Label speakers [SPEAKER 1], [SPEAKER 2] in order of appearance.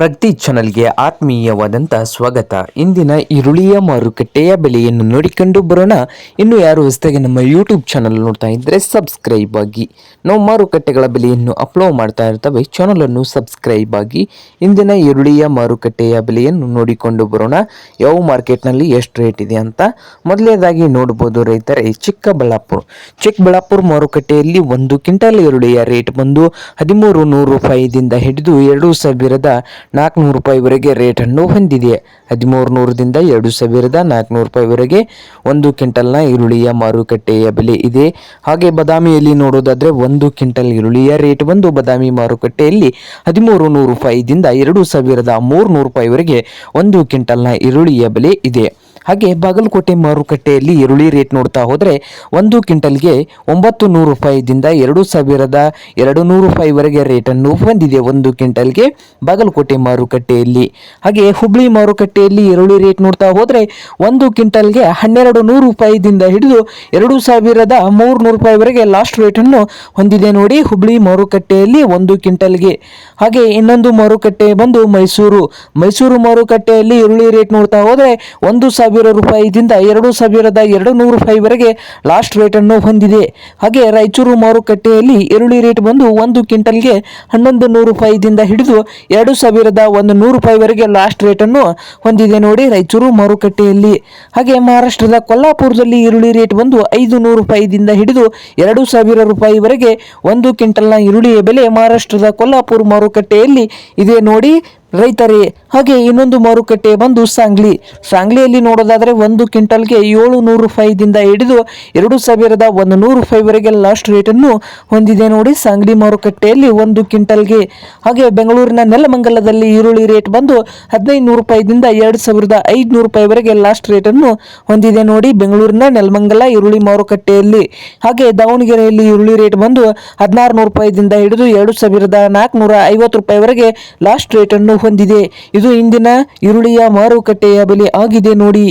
[SPEAKER 1] ಪ್ರಗತಿ ಚಾನಲ್ಗೆ ಆತ್ಮೀಯವಾದಂಥ ಸ್ವಾಗತ. ಇಂದಿನ ಈರುಳ್ಳಿಯ ಮಾರುಕಟ್ಟೆಯ ಬೆಲೆಯನ್ನು ನೋಡಿಕೊಂಡು ಬರೋಣ. ಇನ್ನು ಯಾರು ಹೊಸದಾಗಿ ನಮ್ಮ ಯೂಟ್ಯೂಬ್ ಚಾನಲ್ ನೋಡ್ತಾ ಇದ್ದರೆ ಸಬ್ಸ್ಕ್ರೈಬ್ ಆಗಿ. ನಾವು ಮಾರುಕಟ್ಟೆಗಳ ಬೆಲೆಯನ್ನು ಅಪ್ಲೋಡ್ ಮಾಡ್ತಾ ಇರ್ತವೆ. ಚಾನಲನ್ನು ಸಬ್ಸ್ಕ್ರೈಬ್ ಆಗಿ. ಇಂದಿನ ಈರುಳ್ಳಿಯ ಮಾರುಕಟ್ಟೆಯ ಬೆಲೆಯನ್ನು ನೋಡಿಕೊಂಡು ಬರೋಣ. ಯಾವ ಮಾರ್ಕೆಟ್ನಲ್ಲಿ ಎಷ್ಟು ರೇಟ್ ಇದೆ ಅಂತ. ಮೊದಲನೇದಾಗಿ ನೋಡ್ಬೋದು ರೈತರೇ, ಚಿಕ್ಕಬಳ್ಳಾಪುರ. ಚಿಕ್ಕಬಳ್ಳಾಪುರ ಮಾರುಕಟ್ಟೆಯಲ್ಲಿ ಒಂದು ಕ್ವಿಂಟಲ್ ಈರುಳ್ಳಿಯ ರೇಟ್ ಬಂದು ಹದಿಮೂರು ನೂರು ರೂಪಾಯಿದಿಂದ ಹಿಡಿದು ಎರಡು ಸಾವಿರದ ನಾಲ್ಕುನೂರು ರೂಪಾಯಿವರೆಗೆ ರೇಟನ್ನು ಹೊಂದಿದೆ. ಹದಿಮೂರು ನೂರದಿಂದ ಎರಡು ಸಾವಿರದ ನಾಲ್ಕುನೂರು ರೂಪಾಯಿವರೆಗೆ ಒಂದು ಕ್ವಿಂಟಲ್ನ ಈರುಳ್ಳಿಯ ಮಾರುಕಟ್ಟೆಯ ಬೆಲೆ ಇದೆ. ಹಾಗೆ ಬದಾಮಿಯಲ್ಲಿ ನೋಡೋದಾದರೆ ಒಂದು ಕ್ವಿಂಟಲ್ ಈರುಳ್ಳಿಯ ರೇಟ್ ಬಂದು ಬದಾಮಿ ಮಾರುಕಟ್ಟೆಯಲ್ಲಿ ಹದಿಮೂರು ನೂರು ರೂಪಾಯಿದಿಂದ ಎರಡು ಸಾವಿರದ ಮೂರುನೂರು ರೂಪಾಯಿವರೆಗೆ ಒಂದು ಕ್ವಿಂಟಲ್ನ ಈರುಳ್ಳಿಯ ಬೆಲೆ ಇದೆ. ಹಾಗೆ ಬಾಗಲಕೋಟೆ ಮಾರುಕಟ್ಟೆಯಲ್ಲಿ ಈರುಳ್ಳಿ ರೇಟ್ ನೋಡ್ತಾ ಹೋದರೆ ಒಂದು ಕ್ವಿಂಟಲ್ಗೆ ಒಂಬತ್ತು ನೂರು ರೂಪಾಯಿದಿಂದ ಎರಡು ಸಾವಿರದ ಎರಡು ನೂರು ರೂಪಾಯಿವರೆಗೆ ರೇಟನ್ನು ಹೊಂದಿದೆ ಒಂದು ಕ್ವಿಂಟಲ್ಗೆ ಬಾಗಲಕೋಟೆ ಮಾರುಕಟ್ಟೆಯಲ್ಲಿ. ಹಾಗೆ ಹುಬ್ಳಿ ಮಾರುಕಟ್ಟೆಯಲ್ಲಿ ಈರುಳ್ಳಿ ರೇಟ್ ನೋಡ್ತಾ ಹೋದರೆ ಒಂದು ಕ್ವಿಂಟಲ್ಗೆ ಹನ್ನೆರಡು ನೂರು ರೂಪಾಯಿದಿಂದ ಹಿಡಿದು ಎರಡು ಸಾವಿರದ ಮೂರುನೂರು ರೂಪಾಯಿವರೆಗೆ ಲಾಸ್ಟ್ ರೇಟನ್ನು ಹೊಂದಿದೆ ನೋಡಿ ಹುಬ್ಳಿ ಮಾರುಕಟ್ಟೆಯಲ್ಲಿ ಒಂದು ಕ್ವಿಂಟಲ್ಗೆ. ಹಾಗೆ ಇನ್ನೊಂದು ಮಾರುಕಟ್ಟೆ ಬಂದು ಮೈಸೂರು. ಮೈಸೂರು ಮಾರುಕಟ್ಟೆಯಲ್ಲಿ ಈರುಳ್ಳಿ ರೇಟ್ ನೋಡ್ತಾ ಹೋದರೆ ಒಂದು ಸಾವಿರ ರೂಪಾಯಿದಿಂದ ಎರಡು ಸಾವಿರದ ಎರಡು ನೂರು ರೂಪಾಯಿವರೆಗೆ ಲಾಸ್ಟ್ ರೇಟನ್ನು ಹೊಂದಿದೆ. ಹಾಗೆ ರಾಯಚೂರು ಮಾರುಕಟ್ಟೆಯಲ್ಲಿ ಈರುಳ್ಳಿ ರೇಟ್ ಬಂದು ಒಂದು ಕ್ವಿಂಟಲ್ಗೆ ಹನ್ನೊಂದು ನೂರು ರೂಪಾಯಿದಿಂದ ಹಿಡಿದು ಎರಡು ಸಾವಿರದ ಒಂದು ನೂರು ರೂಪಾಯಿವರೆಗೆ ಲಾಸ್ಟ್ ರೇಟನ್ನು ಹೊಂದಿದೆ ನೋಡಿ ರಾಯಚೂರು ಮಾರುಕಟ್ಟೆಯಲ್ಲಿ. ಹಾಗೆ ಮಹಾರಾಷ್ಟ್ರದ ಕೊಲ್ಲಾಪುರದಲ್ಲಿ ಈರುಳ್ಳಿ ರೇಟ್ ಬಂದು ಐದು ನೂರು ರೂಪಾಯಿದಿಂದ ಹಿಡಿದು ಎರಡು ಸಾವಿರ ರೂಪಾಯಿವರೆಗೆ ಒಂದು ಕ್ವಿಂಟಲ್ನ ಈರುಳ್ಳಿಯ ಬೆಲೆ ಮಹಾರಾಷ್ಟ್ರದ ಕೊಲ್ಲಾಪುರ ಮಾರುಕಟ್ಟೆಯಲ್ಲಿ ಇದೆ ನೋಡಿ ರೈತರೇ, ಹಾಗೆ ಇನ್ನೊಂದು ಮಾರುಕಟ್ಟೆ ಬಂದು ಸಾಂಗ್ಲಿ. ಸಾಂಗ್ಲಿಯಲ್ಲಿ ನೋಡೋದಾದರೆ ಒಂದು ಕ್ವಿಂಟಲ್ಗೆ ಏಳು ನೂರು ರೂಪಾಯಿದಿಂದ ಹಿಡಿದು ಎರಡು ಸಾವಿರದ ಒಂದು ನೂರು ರೂಪಾಯಿವರೆಗೆ ಲಾಸ್ಟ್ ರೇಟನ್ನು ಹೊಂದಿದೆ ನೋಡಿ ಸಾಂಗ್ಲಿ ಮಾರುಕಟ್ಟೆಯಲ್ಲಿ ಒಂದು ಕ್ವಿಂಟಲ್ಗೆ. ಹಾಗೆ ಬೆಂಗಳೂರಿನ ನೆಲಮಂಗಲದಲ್ಲಿ ಈರುಳ್ಳಿ ರೇಟ್ ಬಂದು ಹದಿನೈದು ನೂರು ರೂಪಾಯಿದಿಂದ ಎರಡು ಸಾವಿರದ ಐದುನೂರು ರೂಪಾಯಿವರೆಗೆ ಲಾಸ್ಟ್ ರೇಟನ್ನು ಹೊಂದಿದೆ ನೋಡಿ ಬೆಂಗಳೂರಿನ ನೆಲಮಂಗಲ ಈರುಳ್ಳಿ ಮಾರುಕಟ್ಟೆಯಲ್ಲಿ. ಹಾಗೆ ದಾವಣಗೆರೆಯಲ್ಲಿ ಈರುಳ್ಳಿ ರೇಟ್ ಬಂದು ಹದಿನಾರು ನೂರು ರೂಪಾಯಿದಿಂದ ಹಿಡಿದು ಎರಡು ಸಾವಿರದ ನಾಲ್ಕುನೂರ ಐವತ್ತು ರೂಪಾಯಿವರೆಗೆ ಲಾಸ್ಟ್ ರೇಟನ್ನು ಹೊಂದಿದೆ. ಇದು ಇಂದಿನ ಈರುಳ್ಳಿಯ ಮಾರುಕಟ್ಟೆಯ ಬೆಲೆ ಆಗಿದೆ ನೋಡಿ.